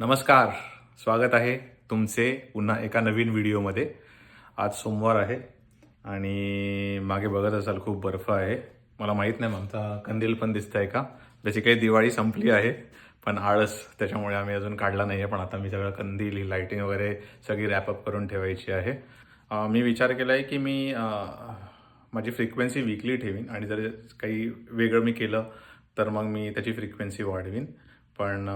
नमस्कार स्वागत आहे तुमचे पुन्हा एका नवीन व्हिडिओमध्ये. आज सोमवार आहे आणि मागे बघत असाल खूप बर्फ आहे. मला माहीत नाही आमचा कंदील पण दिसत आहे का बेसिकली दिवाळी संपली आहे पण आळस त्याच्यामुळे आम्ही अजून काढला नाही आहे पण आता मी सगळं कंदील ही लाईटिंग वगैरे सगळी रॅपअप करून ठेवायची आहे. मी विचार केला आहे की मी माझी फ्रिक्वेन्सी वीकली ठेवीन आणि जर काही वेगळं मी केलं तर मग मी त्याची फ्रिक्वेन्सी वाढवीन. पण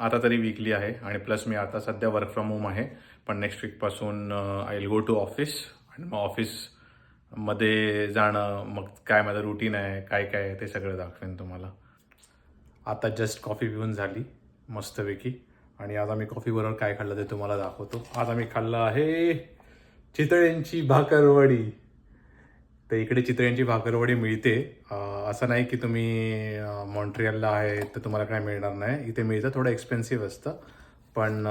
आता तरी वीकली आहे आणि प्लस मी आता सध्या वर्क फ्रॉम होम आहे. पण next वीकपासून I will go to office आणि मग ऑफिसमध्ये जाणं मग काय माझं रुटीन आहे काय काय आहे ते सगळं दाखवेन तुम्हाला. आता जस्ट कॉफी पिऊन झाली मस्तपैकी. आणि आज आम्ही कॉफीबरोबर काय खाल्लं ते तुम्हाला दाखवतो. आज आम्ही खाल्लं आहे चितळ्यांची भाकरवडी. तर इकडे चितळ्यांची भाकरवडी मिळते. असं नाही की तुम्ही मॉन्ट्रियलला आहे तर तुम्हाला काय मिळणार नाही. इथे मिळतं थोडं एक्सपेन्सिव्ह असतं. पण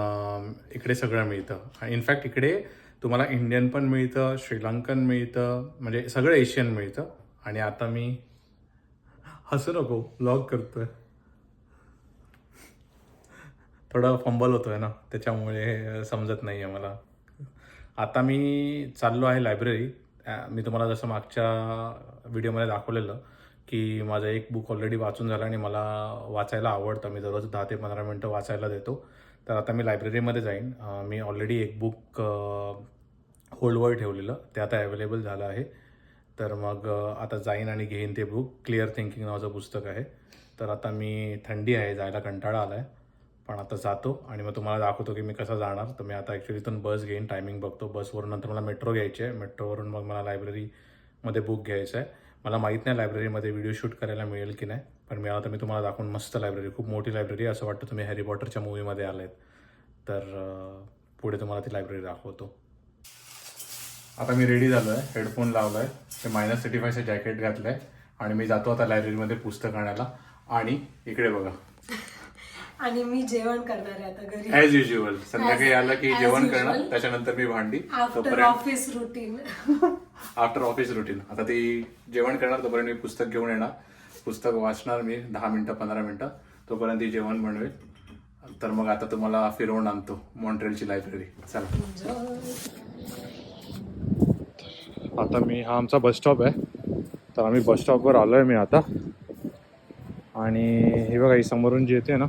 इकडे सगळं मिळतं. इनफॅक्ट इकडे तुम्हाला इंडियन पण मिळतं श्रीलंकन मिळतं म्हणजे सगळं एशियन मिळतं. आणि आता मी हसू नको ब्लॉग करतोय. थोडं फंबल होतोय ना त्याच्यामुळे समजत नाही आहे मला. आता मी चाललो आहे लायब्ररी मी तुम्हाला जसं मागच्या व्हिडिओमध्ये दाखवलेलं की माझं एक बुक ऑलरेडी वाचून झालं आणि मला वाचायला आवडतं. मी दररोज दहा ते पंधरा मिनटं वाचायला देतो. तर आता मी लायब्ररीमध्ये जाईन. मी ऑलरेडी एक बुक होल्डवर ठेवलेलं. ते आता अवेलेबल झालं आहे. तर मग आता जाईन आणि घेईन ते बुक क्लिअर थिंकिंग नावाचं पुस्तक आहे. तर आता मी थंडी आहे जायला कंटाळा आला आहे पण आता जातो आणि मग तुम्हाला दाखवतो की मी कसा जाणार. तर मी आता ॲक्च्युली इथून बस घेईन टायमिंग बघतो. बसवरून नंतर मला मेट्रो घ्यायची आहे मेट्रोवरून मग मला लायब्ररीमध्ये बुक घ्यायचं आहे मला माहीत नाही लायब्ररीमध्ये व्हिडिओ शूट करायला मिळेल की नाही पण मी तर मी तुम्हाला दाखवून मस्त लायब्ररी खूप मोठी लायब्ररी असं वाटतं तुम्ही हॅरी पॉटरच्या मूवीमध्ये आलेत. तर पुढे तुम्हाला ती लायब्ररी दाखवतो. आता मी रेडी झालो आहे हेडफोन लावला आहे ते मायनस थर्टी फायचं जॅकेट घातलं आहे आणि मी जातो आता लायब्ररीमध्ये पुस्तक आणायला. आणि इकडे बघा. आणि मी जेवण करणार आहे आता घरी. ऍज युजल संध्याकाळी आलं की as जेवण usual. करणार त्याच्यानंतर मी भांडी आफ्टर तोपर्यंत office routine after office routine आता ती जेवण करणार तोपर्यंत मी पुस्तक घेऊन येणार. पुस्तक वाचणार मी दहा मिनिटं पंधरा मिनिटं. तोपर्यंत ती जेवण बनवेल. तर मग आता तुम्हाला फिरवून आणतो मॉन्ट्रेलची लायब्ररी चला. आता मी हा आमचा बस स्टॉप आहे. तर आम्ही बस स्टॉपवर आलो आहे मी आता. आणि हे बघा ही समोरून जी येते ना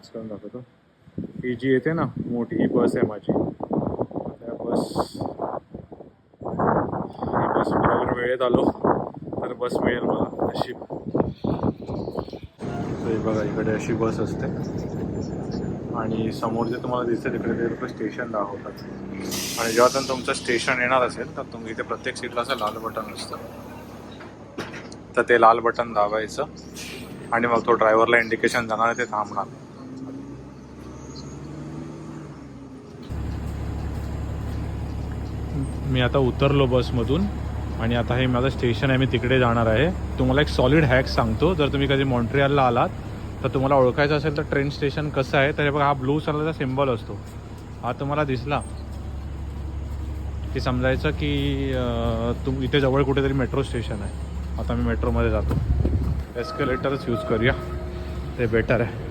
पास करून दाखवतो. ही जी येते ना मोठी ही बस आहे माझी. त्या बस ही बस बरोबर वेळेत आलो. तर बस मिळेल मला अशी तर बघा इकडे अशी बस असते. आणि समोर जे तुम्हाला दिसतं तिकडे ते लोक स्टेशन दाखवतात आणि जेव्हा पण तुमचं स्टेशन येणार असेल तर तुम्ही इथे प्रत्येक सीटला असं लाल बटन असतं. तर ते लाल बटन दाबायचं. आणि मग तो ड्रायव्हरला इंडिकेशन जाणार ते थांबणार. मी आता उतरलो बसमधून आणि आता हे माझं स्टेशन आहे मी तिकडे जाणार आहे. तुम्हाला एक सॉलिड हॅक सांगतो. जर तुम्ही कधी मॉन्ट्रियलला आलात तर तुम्हाला ओळखायचं असेल तर ट्रेन स्टेशन कसं आहे तर हे बघा हा ब्लू कलरचा सिम्बॉल असतो. हा तुम्हाला दिसला. की समजायचं की तुम इथे जवळ कुठेतरी मेट्रो स्टेशन आहे. आता मी मेट्रोमध्ये जातो. एस्केलेटरच यूज करूया. ते बेटर आहे.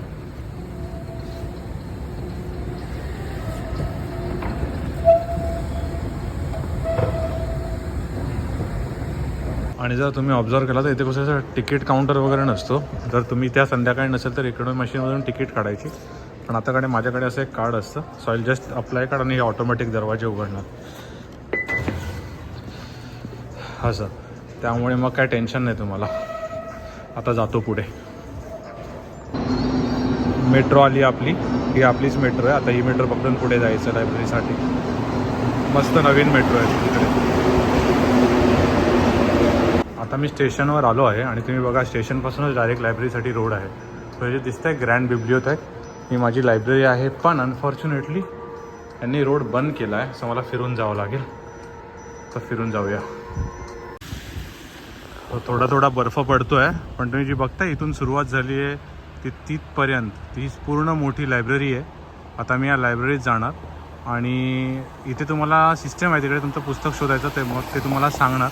आणि जर तुम्ही ऑब्झर्व केला तर इथे कसं असं तिकीट काउंटर वगैरे नसतो. जर तुम्ही त्या संध्याकाळी नसेल तर इकडून मशीनमधून तिकीट काढायची. पण आताकडे माझ्याकडे असं एक कार्ड असतं. सॉईल जस्ट अप्लाय कार्ड आणि हे ऑटोमॅटिक दरवाजे उघडणार. असं त्यामुळे मग काय टेन्शन नाही तुम्हाला. आता जातो पुढे. मेट्रो आली आपली. ही आपलीच मेट्रो आहे. आता ही मेट्रो पकडून पुढे जायचं लायब्ररीसाठी मस्त नवीन मेट्रो आहे तिकडे. आता मी स्टेशनवर आलो आहे आणि तुम्ही बघा स्टेशनपासूनच डायरेक्ट लायब्ररीसाठी रोड आहे. तो हे जे दिसतं आहे ग्रँड बिब्लिओथेक ही माझी लायब्ररी आहे. पण अनफॉर्च्युनेटली यांनी रोड बंद केला आहे सो मला फिरून जावं लागेल. तर फिरून जाऊया. थोडा थोडा बर्फ पडतो आहे पण तुम्ही जी बघता इथून सुरुवात झाली आहे. ती तिथपर्यंत. ती पूर्ण मोठी लायब्ररी आहे. आता मी या लायब्ररीत जाणार. आणि इथे तुम्हाला सिस्टम आहे. तिकडे तुमचं पुस्तक शोधायचं ते मग ते तुम्हाला सांगणार.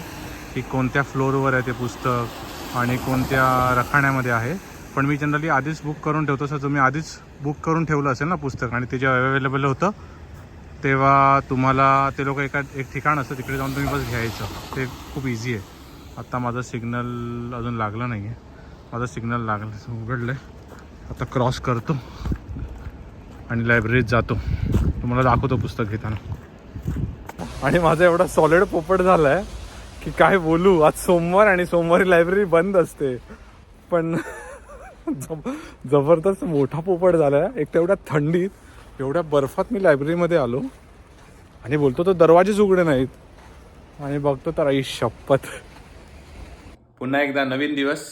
की कोणत्या फ्लोअरवर आहे ते पुस्तक आणि कोणत्या रखाण्यामध्ये आहे. पण मी जनरली आधीच बुक करून ठेवतो सर. तुम्ही आधीच बुक करून ठेवलं असेल ना पुस्तक आणि ते जेव्हा अवेलेबल होतं तेव्हा तुम्हाला ते लोक एका एक ठिकाण असतं तिकडे जाऊन तुम्ही बस घ्यायचं. ते खूप इझी आहे. आत्ता माझं सिग्नल अजून लागलं नाही आहे माझं सिग्नल लागलं उघडलं आहे आता क्रॉस करतो आणि लायब्ररीत जातो. तुम्हाला दाखवतो पुस्तक घेताना. आणि माझा एवढा सॉलिड पोपट झाला आहे की काय बोलू? आज सोमवार आणि सोमवारी लायब्ररी बंद असते. पण जबरदस्त मोठा पोपट झाला आहे एक तेवढ्या थंडीत एवढ्या बर्फात मी लायब्ररीमध्ये आलो. आणि बोलतो तर दरवाजेच उघडे नाहीत. आणि बघतो तर आई शपथ. पुन्हा एकदा नवीन दिवस.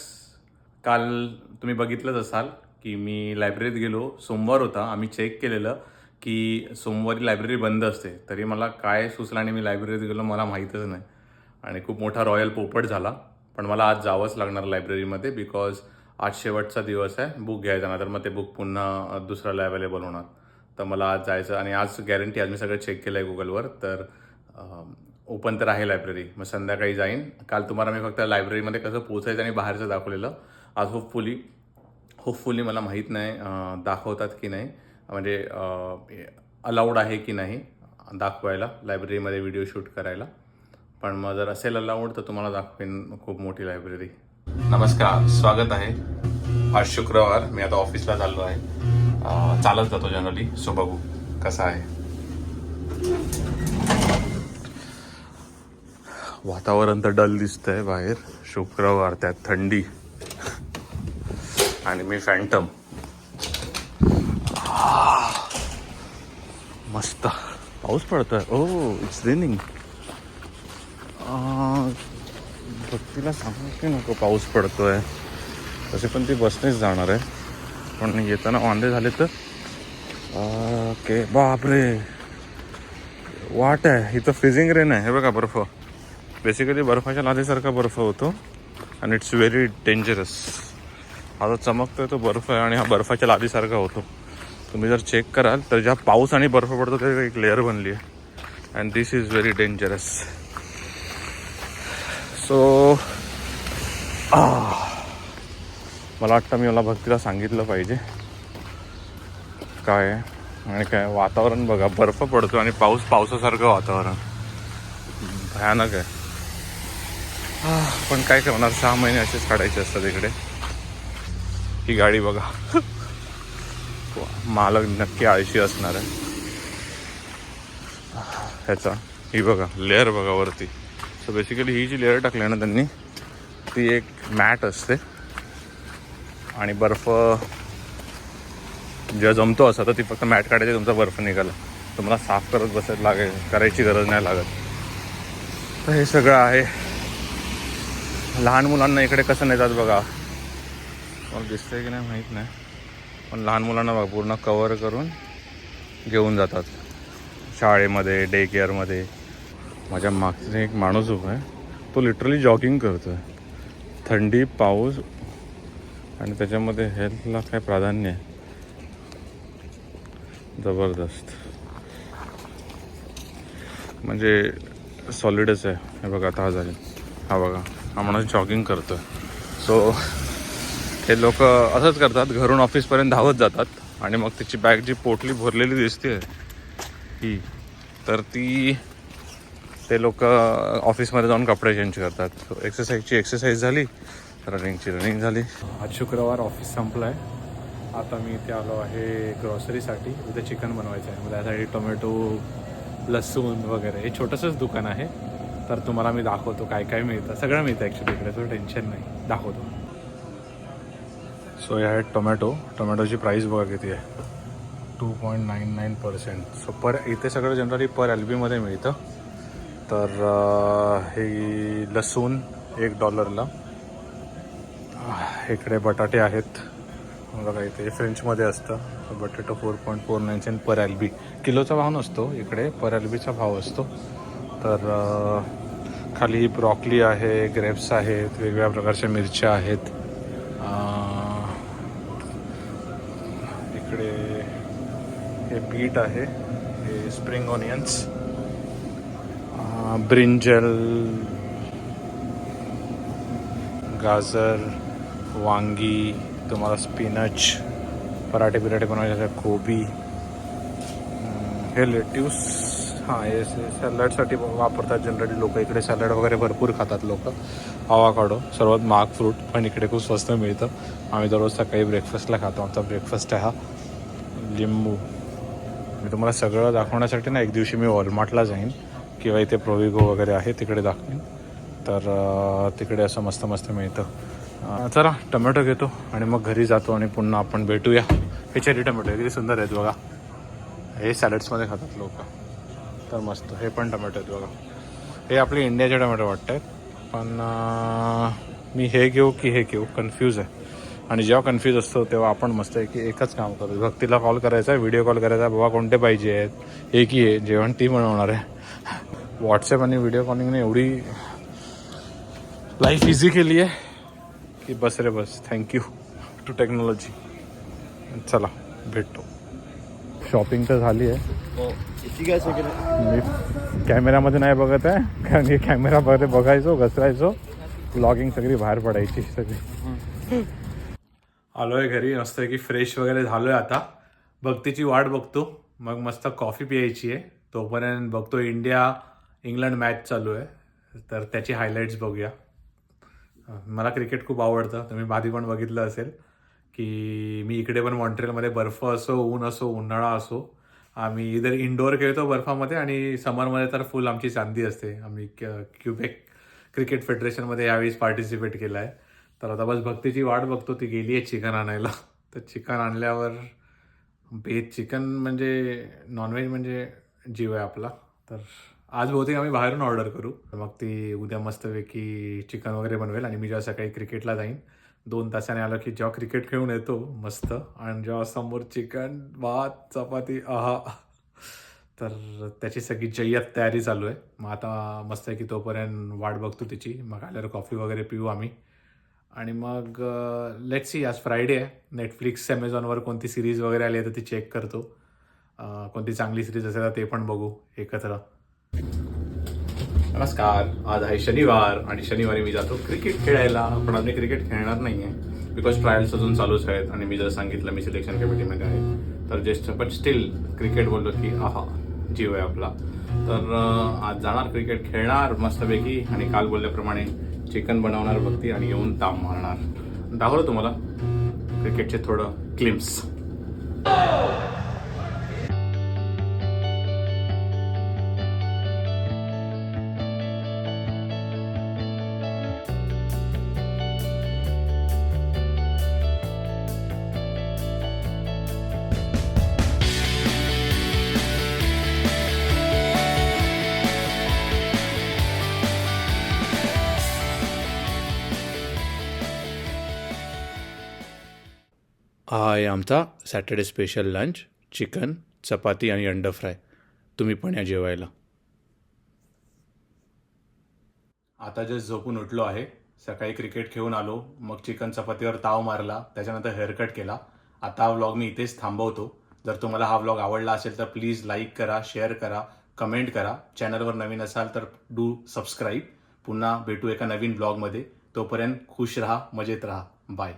काल तुम्ही बघितलंच असाल की मी लायब्ररीत गेलो. सोमवार होता. आम्ही चेक केलेलं की सोमवारी लायब्ररी बंद असते. तरी मला काय सुचलं आणि मी लायब्ररीत गेलो मला माहीतच नाही. आणि खूप मोठा रॉयल पोपट झाला. पण मला आज जावंच लागणार लायब्ररीमध्ये बिकॉज आज शेवटचा दिवस आहे. बुक घ्यायचा ना तर मग ते बुक पुन्हा दुसऱ्याला अवेलेबल होणार. तर मला आज जायचं आणि आज गॅरंटी आज मी सगळं चेक केलं आहे गुगलवर तर ओपन तर आहे लायब्ररी मग संध्याकाळी जाईन. काल तुम्हाला मी फक्त लायब्ररीमध्ये कसं पोचायचं आणि बाहेरचं दाखवलेलं. आज होपफुली होपफुली मला माहीत नाही दाखवतात की नाही. म्हणजे अलाउड आहे की नाही दाखवायला लायब्ररीमध्ये व्हिडिओ शूट करायला. पण मग जर असेल अलाउड तर तुम्हाला दाखवेन खूप मोठी लायब्ररी नमस्कार स्वागत आहे. आज शुक्रवार मी आता ऑफिसला चाललो आहे. चालत जातो जनरली सो बघू कसा आहे. वातावरण तर डल दिसतंय बाहेर. शुक्रवार त्यात थंडी. आणि मी फॅन्टम मस्त. पाऊस पडतोय. ओ इट्स रेनिंग भक्तीला सांगू की नको पाऊस पडतो आहे तसे पण ती बसनेच जाणार आहे. पण येताना वांदे झाले तर ओके बापरे. वाट आहे. इथं फ्रिझिंग रेन आहे. हे बघा बर्फ. बेसिकली बर्फाच्या लादीसारखा बर्फ होतो. आणि इट्स व्हेरी डेंजरस हा जो चमकतोय तो बर्फ आहे आणि हा बर्फाच्या लादीसारखा होतो. तुम्ही जर चेक कराल तर ज्या पाऊस आणि बर्फ पडतो त्याची एक लेअर बनली आहे. And this is very dangerous so मला वाटतं मी मला भक्तीला सांगितलं पाहिजे. काय आणि काय वातावरण बघा बर्फ पडतो आणि पाऊस पावसासारखं वातावरण. भयानक आहे. पण काय करणार? सहा महिने असेच काढायचे असतात इकडे. ही गाडी बघा. मालक नक्की आळशी असणार आहे. ह्याचा ही बघा लेअर बघा वरती. सो बेसिकली ही जी लेअर टाकली आहे ना त्यांनी ती एक मॅट असते. आणि बर्फ जेव्हा जमतो असा तर ती फक्त मॅट काढायची तुमचा बर्फ निघाला. तुम्हाला साफ करत बसायला लागेल करायची गरज नाही लागत. तर हे सगळं आहे. लहान मुलांना इकडे कसं नेतात बघा. मला दिसतंय की नाही माहीत नाही. पण लहान मुलांना बघा पूर्ण कवर करून घेऊन जातात. शाळेमध्ये डे केअरमध्ये माझ्या मागचे एक माणूस उभा आहे. तो लिटरली जॉगिंग करतो आहे थंडी पाऊस आणि त्याच्यामध्ये हेल्थला काय प्राधान्य आहे? जबरदस्त. म्हणजे सॉलिडच आहे. हे बघा आता हा झाले हा बघा हा माणूस जॉगिंग करतो सो हे लोक असंच करतात घरून ऑफिसपर्यंत धावत जातात आणि मग त्याची बॅग जी पोटली भरलेली दिसते ही तर ती ते लोक ऑफिसमध्ये जाऊन कपडे चेंज करतात. एक्सरसाइजची एक्सरसाइज झाली रनिंगची रनिंग झाली. आज शुक्रवार ऑफिस संपलं आहे आता मी इथे आलो आहे ग्रॉसरीसाठी इथे चिकन बनवायचं आहे. मग त्यासाठी टोमॅटो लसूण वगैरे. हे छोटंसंच दुकान आहे. तर तुम्हाला मी दाखवतो काय काय मिळतं. सगळं मिळतं ॲक्च्युली इकडे. तो टेन्शन नाही. दाखवतो. सो हे आहेत टोमॅटो टोमॅटोची प्राईस बघा किती आहे. Two point nine nine percent so पर इथे सगळं जनरली पर एल बीमध्ये मिळतं. तर हे लसूण एक डॉलरला इकडे बटाटे आहेत. बघा इथे फ्रेंचमध्ये असतं. बटाटो four point four nine cent per ॲलबी किलोचा भाव नसतो इकडे पर ॲलबीचा भाव असतो. तर खाली ब्रॉकली आहे ग्रेप्स आहेत वेगवेगळ्या प्रकारच्या मिरच्या आहेत. इकडे हे बीट आहे हे स्प्रिंग ऑनियन्स ब्रिंजल गाजर वांगी तुम्हाला स्पिनच पराठे बिराठे बनवायचे कोबी हे लेट्यूस हां हे सॅलडसाठी वापरतात जनरली लोक. इकडे सॅलड वगैरे भरपूर खातात लोक. आवाकाडो सर्वात महाग फ्रूट पण इकडे खूप स्वस्त मिळतं. आम्ही दररोज सकाळी ब्रेकफास्टला खातो. आमचा ब्रेकफास्ट आहे हा लिंबू. मी तुम्हाला सगळं दाखवण्यासाठी ना एक दिवशी मी वॉलमार्टला जाईन. किंवा इथे प्रोविगो वगैरे आहे तिकडे दाखवेन. तर तिकडे असं मस्त मस्त मिळतं. चला टोमॅटो घेतो आणि मग घरी जातो आणि पुन्हा आपण भेटूया. हे चेरी टमॅटो किती सुंदर आहेत बघा. हे सॅलड्समध्ये खातात लोक. तर मस्त हे पण टोमॅटो आहेत बघा. हे आपले इंडियाचे टोमॅटो वाटत आहेत पण मी हे घेऊ की हे घेऊ कन्फ्यूज आहे. आणि जेव्हा कन्फ्यूज असतो तेव्हा आपण मस्त आहे की एकच काम करू भक्तीला कॉल करायचा आहे व्हिडिओ कॉल करायचा आहे बाबा कोणते पाहिजे आहेत? एक ही आहे जेवण ती बनवणार आहे. व्हॉट्सअप आणि व्हिडिओ कॉलिंगने एवढी लाईफ इझी केली आहे की बस रे बस थँक्यू टू टेक्नॉलॉजी चला भेटतो. शॉपिंग तर झाली आहे. मी कॅमेरामध्ये नाही बघत आहे कारण की कॅमेरामध्ये बघायचो घसरायचो. ब्लॉगिंग सगळी बाहेर पडायची सगळी. आलोय घरी मस्त की फ्रेश वगैरे झालोय आता. भक्तीची वाट बघतो. मग मस्त कॉफी प्यायची आहे. तोपर्यंत बघतो इंडिया इंग्लंड मॅच चालू आहे. तर त्याची हायलाईट्स बघूया. मला क्रिकेट खूप आवडतं. तुम्ही आधी पण बघितलं असेल की मी इकडे पण मॉन्ट्रियलमध्ये बर्फ असो ऊन असो उन्हाळा असो आम्ही इधर इनडोअर खेळतो बर्फामध्ये आणि समरमध्ये तर फुल आमची चांदी असते. आम्ही क्य- क्युबेक क्रिकेट फेडरेशनमध्ये यावेळेस पार्टिसिपेट केलं आहे. तर आता बस भक्तीची वाट बघतो. ती गेली आहे चिकन आणायला. तर चिकन आणल्यावर भेज चिकन म्हणजे नॉनव्हेज म्हणजे जीव आहे आपला. तर आज बहुतेक आम्ही बाहेरून ऑर्डर करू. मग ती उद्या मस्तपैकी चिकन वगैरे बनवेल आणि मी जेव्हा सकाळी क्रिकेटला जाईन दोन तासाने आलो की जेव्हा क्रिकेट खेळून येतो मस्त. आणि जेव्हा समोर चिकन भात चपाती आहा. तर त्याची सगळी जय्यत तयारी चालू आहे. मग आता मस्त आहे की तोपर्यंत वाट बघतो तिची. मग आल्यावर कॉफी वगैरे पिऊ आम्ही. आणि मग लेट सी आज फ्रायडे आहे. नेटफ्लिक्स ॲमेझॉनवर कोणती सिरीज वगैरे आली आहे तर ती चेक करतो. कोणती चांगली सिरीज असेल तर ते पण बघू एकत्र. नमस्कार. आज आहे शनिवार आणि शनिवारी मी जातो क्रिकेट खेळायला. पण आम्ही क्रिकेट खेळणार नाही आहे बिकॉज ट्रायल्स अजून चालूच आहेत आणि मी जर सांगितलं मी सिलेक्शन कमिटीमध्ये आहे तर ज्येष्ठ पण स्टील क्रिकेट बोललो की आहा जीव आहे आपला. तर आज जाणार क्रिकेट खेळणार मस्तपैकी आणि काल बोलल्याप्रमाणे चिकन बनवणार भक्ती आणि येऊन ताम मारणार. दाखवलं तुम्हाला? क्रिकेटचे थोडं क्लिम्स हा आहे आमचा सॅटर्डे स्पेशल लंच चिकन चपाती आणि अंड फ्राय. तुम्ही पण या जेवायला. आता जस्ट झोपून उठलो आहे. सकाळी क्रिकेट खेळून आलो. मग चिकन चपातीवर ताव मारला. त्याच्यानंतर हेअरकट केला. आता हा व्लॉग मी इथेच थांबवतो. जर तुम्हाला हा व्लॉग आवडला असेल तर प्लीज लाईक करा शेअर करा कमेंट करा. चॅनलवर नवीन असाल तर डू सबस्क्राईब पुन्हा भेटू एका नवीन ब्लॉगमध्ये तोपर्यंत खुश राहा मजेत राहा. बाय